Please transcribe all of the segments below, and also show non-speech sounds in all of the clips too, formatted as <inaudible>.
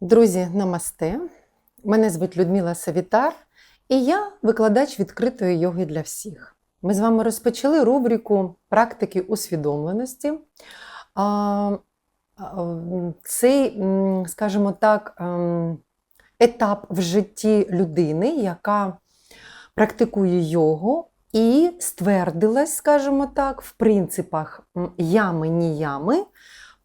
Друзі, намасте. Мене звуть Людмила Савітар, і я викладач відкритої йоги для всіх. Ми з вами розпочали рубрику практики усвідомленості. Цей, скажімо так, ем, етап в житті людини, яка практикує йогу і ствердилась, скажімо так, в принципах м, ями ні ями,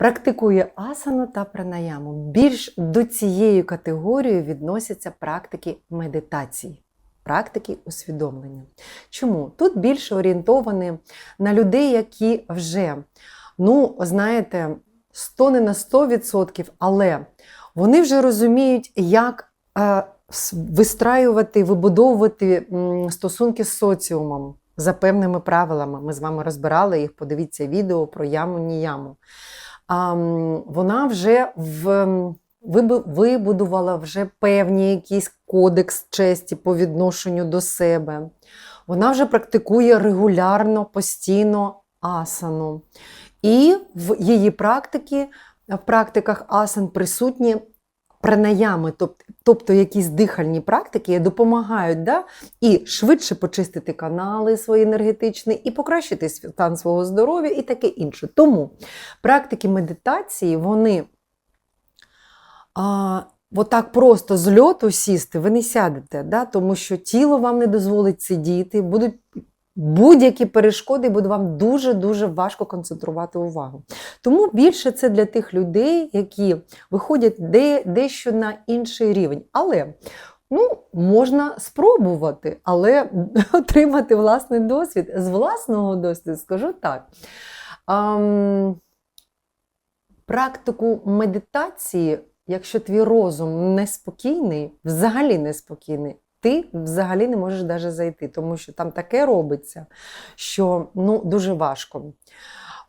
практикує асану та пранаяму. Більш до цієї категорії відносяться практики медитації, практики усвідомлення. Чому? Тут більше орієнтовані на людей, які вже, ну, знаєте, 100 не на 100%, але вони вже розуміють, як е, вистраювати, вибудовувати стосунки з соціумом за певними правилами. Ми з вами розбирали їх, подивіться відео про яму ні яму. А, м, вона вже в, вибудувала вже певні якийсь кодекс честі по відношенню до себе. Вона вже практикує регулярно, постійно асану. І в її практиці, в практиках асан присутні пранаями, тобто, тобто якісь дихальні практики допомагають да? і швидше почистити канали свої енергетичні, і покращити стан свого здоров'я, і таке інше. Тому практики медитації, вони а, отак просто з льоту сісти, ви не сядете, да? тому що тіло вам не дозволить сидіти, будуть будь-які перешкоди, буде вам дуже-дуже важко концентрувати увагу. Тому більше це для тих людей, які виходять де, дещо на інший рівень. Але ну, можна спробувати, але <laughs> отримати власний досвід. З власного досвіду скажу так. Ам, практику медитації, якщо твій розум неспокійний, взагалі неспокійний, ти взагалі не можеш навіть зайти, тому що там таке робиться, що ну, дуже важко.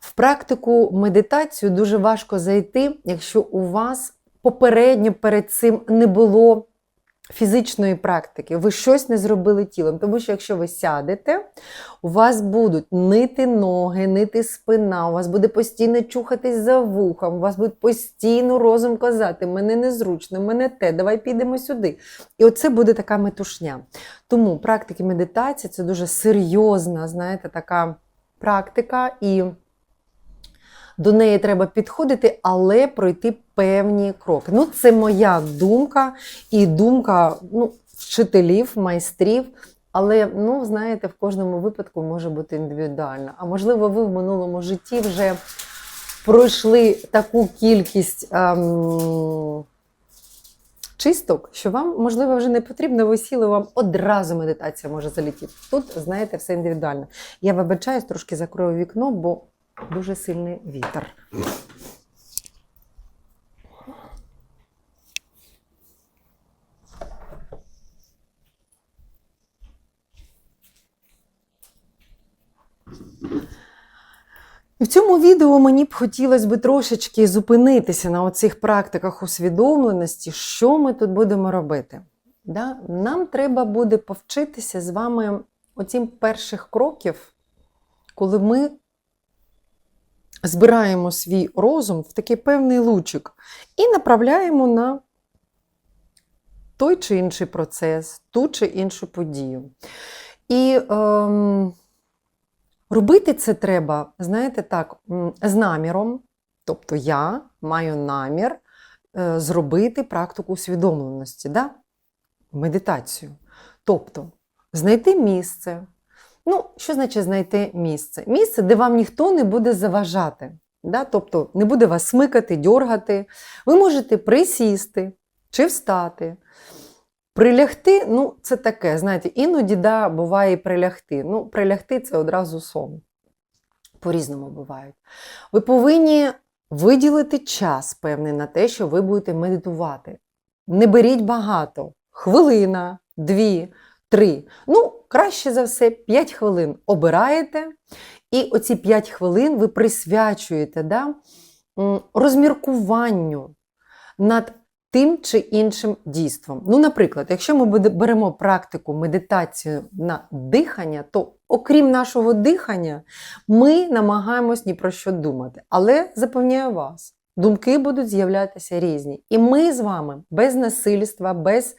В практику медитацію дуже важко зайти, якщо у вас попередньо перед цим не було фізичної практики, ви щось не зробили тілом. Тому що якщо ви сядете, у вас будуть нити ноги, нити спина, у вас буде постійно чухатись за вухом, у вас буде постійно розум казати, мене незручно, мене те, давай підемо сюди. І оце буде така метушня. Тому практики медитації це дуже серйозна, знаєте, така практика. і до неї треба підходити, але пройти певні кроки. Ну, це моя думка і думка ну, вчителів, майстрів. Але, ну, знаєте, в кожному випадку може бути індивідуально. А можливо, ви в минулому житті вже пройшли таку кількість ем, чисток, що вам, можливо, вже не потрібно, ви сіли, вам одразу медитація може залетіти. Тут, знаєте, все індивідуально. Я вибачаюсь, трошки закрою вікно, бо дуже сильний вітер. В цьому відео мені б хотілося б трошечки зупинитися на оцих практиках усвідомленості, що ми тут будемо робити. Да? Нам треба буде повчитися з вами оцім перших кроків, коли ми збираємо свій розум в такий певний лучик і направляємо на той чи інший процес, ту чи іншу подію. І ем, робити це треба, знаєте, так, з наміром. Тобто я маю намір е, зробити практику усвідомленості, да? медитацію. Тобто знайти місце. Ну, що значить знайти місце? Місце, де вам ніхто не буде заважати. Да? Тобто не буде вас смикати, дьоргати. Ви можете присісти чи встати. Прилягти, ну, це таке, знаєте, іноді да, буває і прилягти. Ну, прилягти це одразу сон. По-різному бувають. Ви повинні виділити час певний на те, що ви будете медитувати. Не беріть багато. Хвилина, дві, три. Ну, краще за все, 5 хвилин обираєте, і оці 5 хвилин ви присвячуєте да, розміркуванню над тим чи іншим дійством. Ну, наприклад, якщо ми беремо практику медитацію на дихання, то окрім нашого дихання, ми намагаємось ні про що думати. Але запевняю вас, Думки будуть з'являтися різні. І ми з вами без насильства, без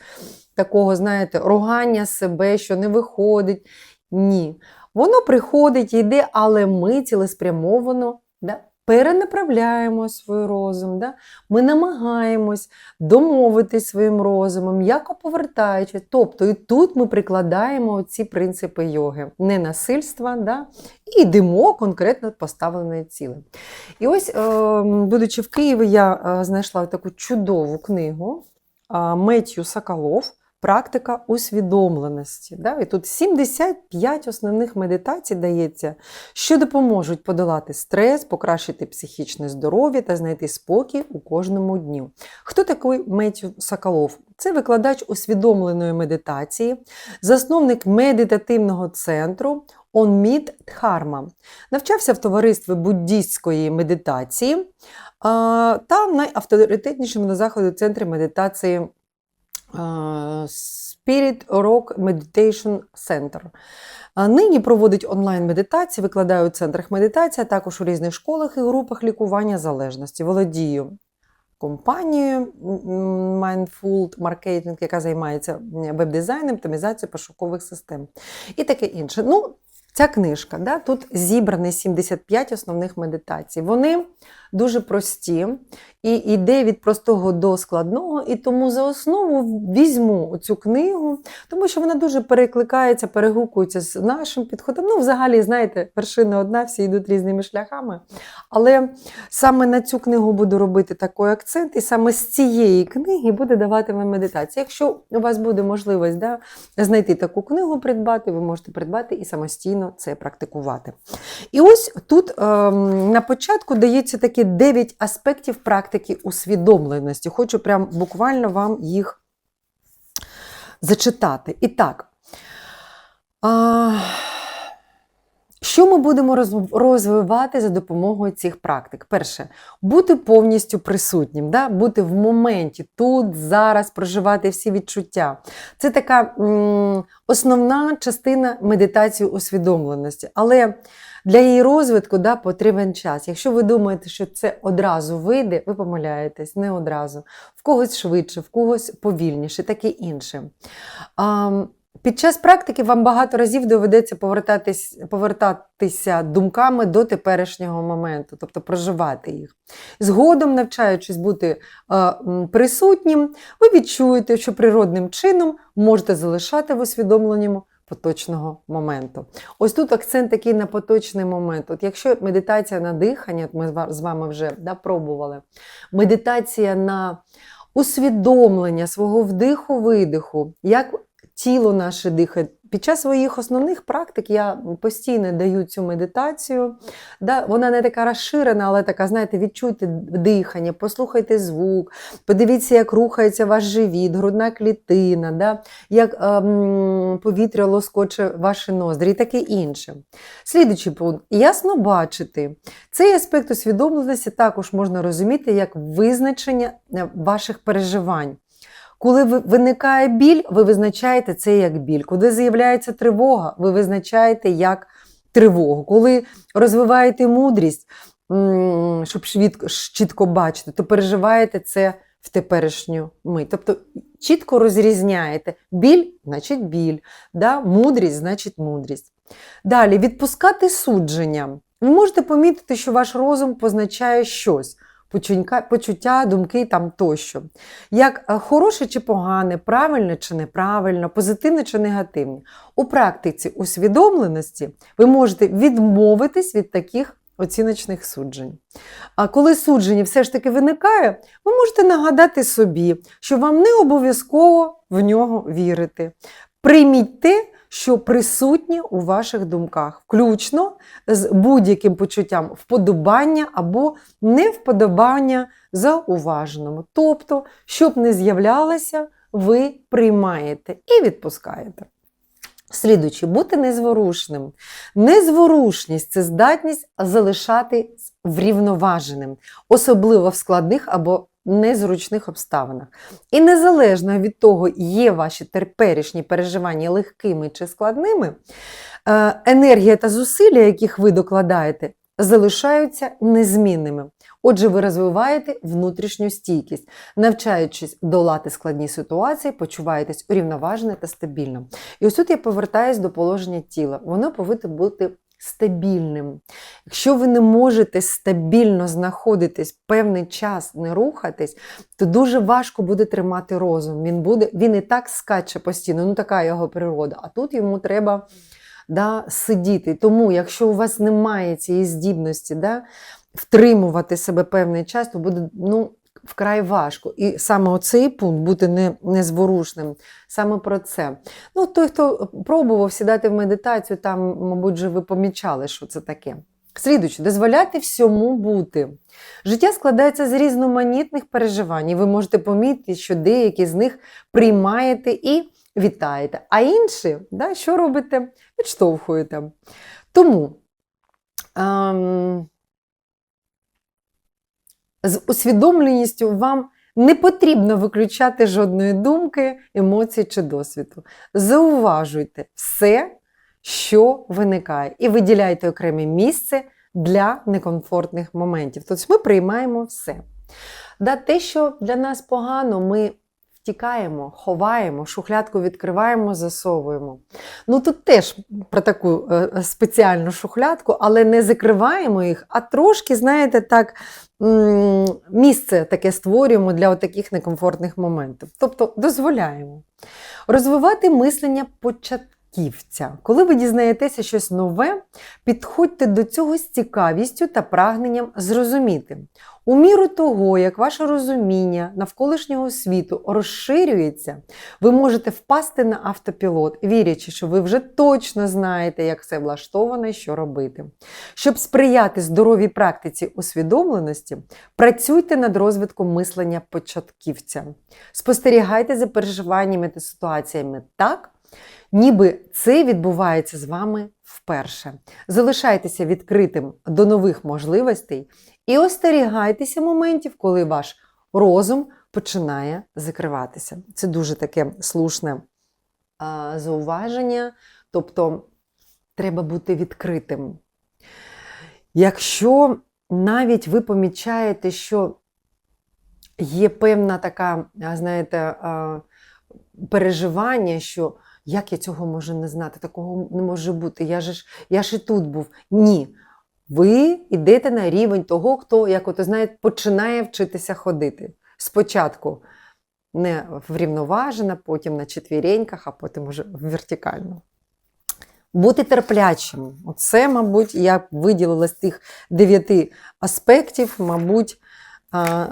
такого, знаєте, ругання себе, що не виходить. Ні. Воно приходить, йде, але ми цілеспрямовано да, перенаправляємо свій розум. Да? Ми намагаємось домовитись своїм розумом, м'яко повертаючи. Тобто і тут ми прикладаємо ці принципи йоги, ненасильства, да? і йдемо конкретно поставленої цілі. І ось, е, будучи в Києві, я е, знайшла таку чудову книгу Меттью Соколов. Практика усвідомленості. Да? І тут 75 основних медитацій дається, що допоможуть подолати стрес, покращити психічне здоров'я та знайти спокій у кожному дню. Хто такий Меттю Соколов? Це викладач усвідомленої медитації, засновник медитативного центру Онміт Дхарма. Навчався в товаристві буддійської медитації та найавторитетнішому на заході центрі медитації Spirit Rock Meditation Center. Нині проводить онлайн-медитації, викладає у центрах медитації, а також у різних школах і групах лікування залежності. Володію компанією Mindful Marketing, яка займається веб-дизайном, оптимізацією пошукових систем і таке інше. Ну, Ця книжка, да, тут зібрані 75 основних медитацій. Вони дуже прості і йде від простого до складного, і тому за основу візьму цю книгу, тому що вона дуже перекликається, перегукується з нашим підходом. Ну, взагалі, знаєте, вершина одна, всі йдуть різними шляхами. Але саме на цю книгу буду робити такий акцент, і саме з цієї книги буде давати вам медитацію. Якщо у вас буде можливість да, знайти таку книгу, придбати, ви можете придбати і самостійно це практикувати. І ось тут ем, на початку дається такі 9 аспектів практики усвідомленості. Хочу прям буквально вам їх зачитати. І так. Що ми будемо розвивати за допомогою цих практик? Перше, бути повністю присутнім, да? бути в моменті, тут, зараз, проживати всі відчуття. Це така м, основна частина медитації усвідомленості. Але для її розвитку да, потрібен час. Якщо ви думаєте, що це одразу вийде, ви помиляєтесь, не одразу. В когось швидше, в когось повільніше, таке інше. А, під час практики вам багато разів доведеться повертатись, повертатися думками до теперішнього моменту, тобто проживати їх. Згодом, навчаючись бути е, присутнім, ви відчуєте, що природним чином можете залишати в усвідомленому поточного моменту. Ось тут акцент такий на поточний момент. От якщо медитація на дихання, ми з вами вже да, пробували, медитація на усвідомлення свого вдиху-видиху, як тіло наше дихає. Під час своїх основних практик я постійно даю цю медитацію. Да, вона не така розширена, але така, знаєте, відчуйте дихання, послухайте звук, подивіться, як рухається ваш живіт, грудна клітина, да, як ем, повітря лоскоче ваші ноздрі і таке інше. Слідуючий пункт. Ясно бачити. Цей аспект усвідомленості також можна розуміти як визначення е, ваших переживань. Коли ви- виникає біль, ви визначаєте це як біль. Коли з'являється тривога, ви визначаєте як тривогу. Коли розвиваєте мудрість, щоб швидко, чітко бачити, то переживаєте це в теперішню мить. Тобто чітко розрізняєте біль, значить біль, да? мудрість, значить мудрість. Далі відпускати судження. Ви можете помітити, що ваш розум позначає щось. Почуття, думки там тощо. Як е, хороше чи погане, правильне чи неправильно, позитивне чи негативне. У практиці усвідомленості ви можете відмовитись від таких оціночних суджень. А коли судження все ж таки виникає, ви можете нагадати собі, що вам не обов'язково в нього вірити. Прийміть те, що присутнє у ваших думках, включно з будь-яким почуттям вподобання або невподобання зауваженому. Тобто, щоб не з'являлося, ви приймаєте і відпускаєте. Слідуючи, бути незворушним. Незворушність це здатність залишатись врівноваженим, особливо в складних або незручних обставинах. І незалежно від того, є ваші теперішні переживання легкими чи складними, е, енергія та зусилля, яких ви докладаєте, залишаються незмінними. Отже, ви розвиваєте внутрішню стійкість, навчаючись долати складні ситуації, почуваєтесь урівноважено та стабільно. І ось тут я повертаюсь до положення тіла. Воно повинно бути стабільним. Якщо ви не можете стабільно знаходитись певний час, не рухатись, то дуже важко буде тримати розум. Він буде, він і так скаче постійно, ну така його природа. А тут йому треба да, сидіти. Тому, якщо у вас немає цієї здібності, да, втримувати себе певний час, то буде ну, вкрай важко. І саме оцей пункт бути не, незворушним, саме про це. Ну, той, хто пробував сідати в медитацію, там, мабуть, вже ви помічали, що це таке. Слідуючи, дозволяйте всьому бути. Життя складається з різноманітних переживань, і ви можете помітити, що деякі з них приймаєте і вітаєте, а інші, да, що робите? Відштовхуєте. Тому ем, з усвідомленістю вам не потрібно виключати жодної думки, емоцій чи досвіду. Зауважуйте все, що виникає, і виділяйте окреме місце для некомфортних моментів. Тобто ми приймаємо все. Да, Те, що для нас погано, ми втікаємо, ховаємо, шухлядку відкриваємо, засовуємо. Ну тут теж про таку е, спеціальну шухлядку, але не закриваємо їх, а трошки, знаєте, так, місце таке створюємо для таких некомфортних моментів. Тобто дозволяємо. Розвивати мислення початківця. Коли ви дізнаєтеся щось нове, підходьте до цього з цікавістю та прагненням зрозуміти. У міру того, як ваше розуміння навколишнього світу розширюється, ви можете впасти на автопілот, вірячи, що ви вже точно знаєте, як все влаштовано і що робити. Щоб сприяти здоровій практиці усвідомленості, працюйте над розвитком мислення початківця. Спостерігайте за переживаннями та ситуаціями так, ніби це відбувається з вами вперше. Залишайтеся відкритим до нових можливостей і остерігайтеся моментів, коли ваш розум починає закриватися. Це дуже таке слушне а, зауваження. Тобто треба бути відкритим. Якщо навіть ви помічаєте, що є певна така, знаєте, переживання, що як я цього можу не знати, такого не може бути, я ж, я ж і тут був. Ні. Ви йдете на рівень того, хто, як от знаєте, починає вчитися ходити. Спочатку не врівноважена, потім на четвіреньках, а потім вже вертикально. Бути терплячим. Оце, мабуть, я виділила з тих дев'яти аспектів, мабуть,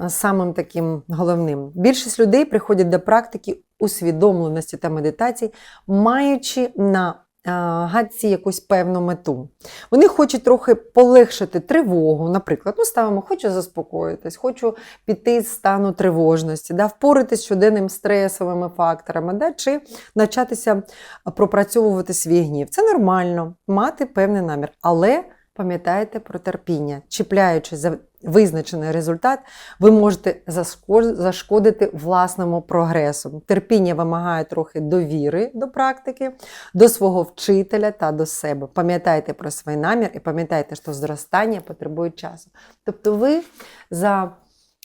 самим таким головним. Більшість людей приходять до практики усвідомленості та медитації, маючи на гадці якусь певну мету. Вони хочуть трохи полегшити тривогу, наприклад, ну ставимо, хочу заспокоїтись, хочу піти з стану тривожності, да, впоратись з щоденним стресовими факторами, да, чи навчатися пропрацьовувати свій гнів. Це нормально, мати певний намір. Але пам'ятайте про терпіння, чіпляючи за визначений результат, ви можете зашкодити власному прогресу. Терпіння вимагає трохи довіри до практики, до свого вчителя та до себе. Пам'ятайте про свій намір і пам'ятайте, що зростання потребує часу. Тобто ви за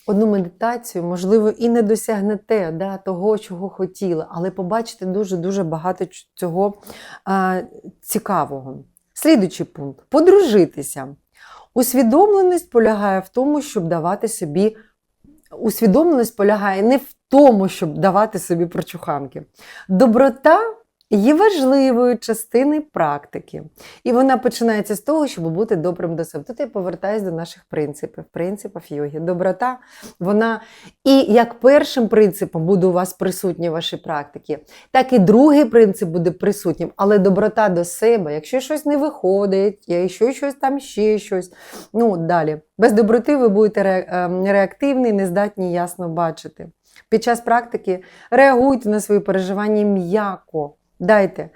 одну медитацію, можливо, і не досягнете да, того, чого хотіли, але побачите дуже-дуже багато цього а, цікавого. Слідуючий пункт подружитися. Усвідомленість полягає в тому, щоб давати собі. Усвідомленість полягає не в тому, щоб давати собі прочуханки. Доброта є важливою частиною практики. І вона починається з того, щоб бути добрим до себе. Тут я повертаюся до наших принципів, принципів йоги. Доброта, вона і як першим принципом буде у вас присутня в вашій практиці, так і другий принцип буде присутнім, але доброта до себе, якщо щось не виходить, якщо щось там ще щось. Ну, далі. Без доброти ви будете ем, реактивні, нездатні ясно бачити. Під час практики реагуйте на свої переживання м'яко. Дайте,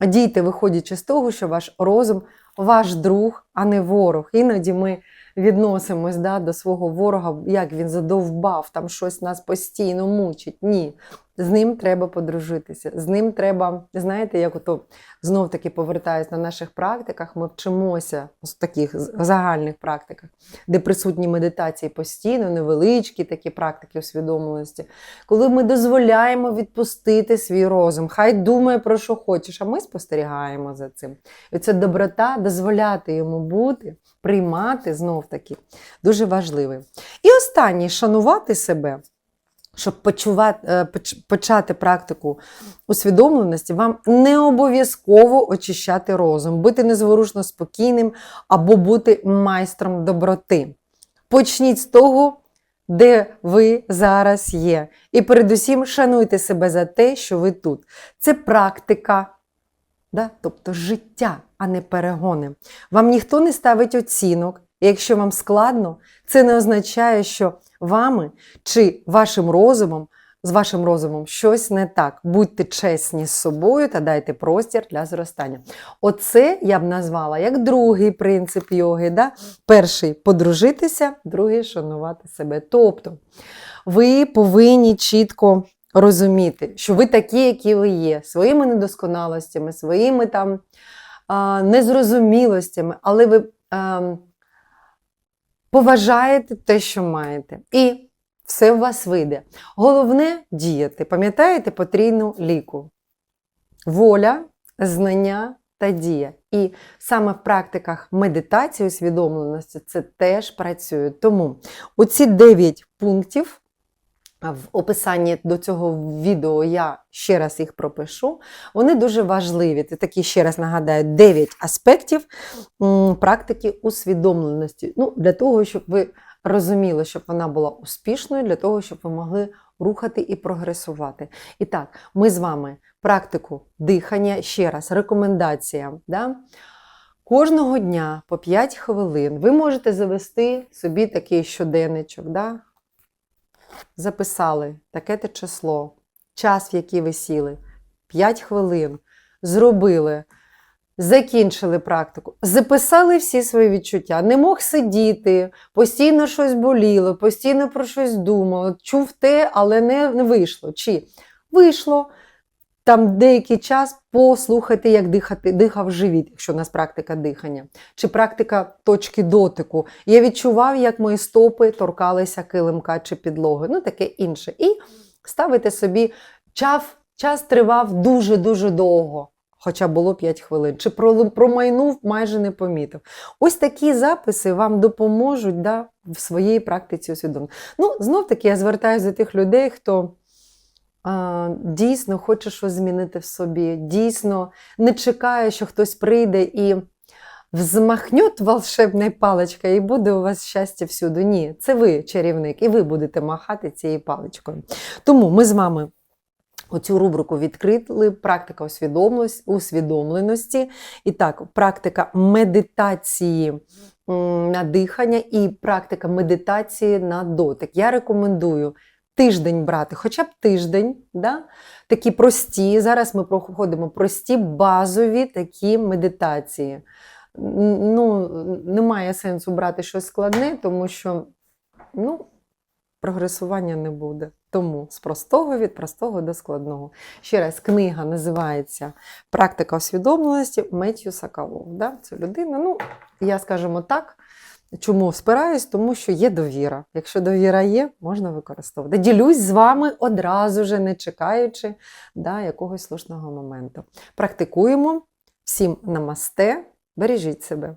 дійте, виходячи з того, що ваш розум ваш друг, а не ворог. Іноді ми відносимось да, до свого ворога, як він задовбав, там щось нас постійно мучить. Ні. З ним треба подружитися. З ним треба, знаєте, як ото знов таки повертаюсь на наших практиках, ми вчимося в таких загальних практиках, де присутні медитації постійно, невеличкі такі практики усвідомленості, коли ми дозволяємо відпустити свій розум, хай думає про що хочеш, а ми спостерігаємо за цим. І це доброта дозволяти йому бути, приймати знов таки дуже важливий. І останній шанувати себе. Щоб почувати, е, почати практику усвідомленості, вам не обов'язково очищати розум, бути незворушно спокійним або бути майстром доброти. Почніть з того, де ви зараз є. І передусім шануйте себе за те, що ви тут. Це практика, да? тобто життя, а не перегони. Вам ніхто не ставить оцінок. І якщо вам складно, це не означає, що вами чи вашим розумом, з вашим розумом щось не так. Будьте чесні з собою та дайте простір для зростання. Оце я б назвала як другий принцип йоги. Да? Перший подружитися, другий шанувати себе. Тобто ви повинні чітко розуміти, що ви такі, які ви є, своїми недосконалостями, своїми там незрозумілостями, але ви. поважаєте те, що маєте. І все у вас вийде. Головне діяти. Пам'ятаєте потрійну ліку? Воля, знання та дія. І саме в практиках медитації усвідомленості це теж працює. Тому оці 9 пунктів. В описанні до цього відео я ще раз їх пропишу. Вони дуже важливі. Це такі, ще раз нагадаю, 9 аспектів практики усвідомленості. Ну, для того, щоб ви розуміли, щоб вона була успішною, для того, щоб ви могли рухати і прогресувати. І так, ми з вами практику дихання, ще раз, рекомендація. Да? Кожного дня по 5 хвилин ви можете завести собі такий щоденничок. Да? Записали таке-те число, час, в який ви сіли, 5 хвилин, зробили, закінчили практику, записали всі свої відчуття. Не мог сидіти, постійно щось боліло, постійно про щось думав, чув те, але не, не вийшло. Чи? Вийшло? Там деякий час послухайте, як дихати, дихав живіт, якщо у нас практика дихання, чи практика точки дотику. Я відчував, як мої стопи торкалися килимка чи підлоги, ну таке інше. І ставите собі час, час тривав дуже-дуже довго, хоча було 5 хвилин, чи промайнув, майже не помітив. Ось такі записи вам допоможуть да, в своїй практиці усвідомлення. Ну, знов таки я звертаюся до тих людей, хто дійсно хоче щось змінити в собі, дійсно не чекає, що хтось прийде і взмахнет волшебна паличка, і буде у вас щастя всюди. Ні, це ви чарівник, і ви будете махати цією паличкою. Тому ми з вами. Оцю рубрику відкрили практика усвідомленості. І так, практика медитації на дихання і практика медитації на дотик. Я рекомендую тиждень брати, хоча б тиждень, да? такі прості. Зараз ми проходимо прості базові такі медитації. Ну, немає сенсу брати щось складне, тому що ну, прогресування не буде. Тому з простого від простого до складного. Ще раз, книга називається Практика усвідомленості Меттью Соколов. Да? Це людина. Ну, я скажімо так. Чому спираюсь? Тому що є довіра. Якщо довіра є, можна використовувати. Ділюсь з вами одразу же, не чекаючи да, якогось слушного моменту. Практикуємо. Всім намасте, бережіть себе.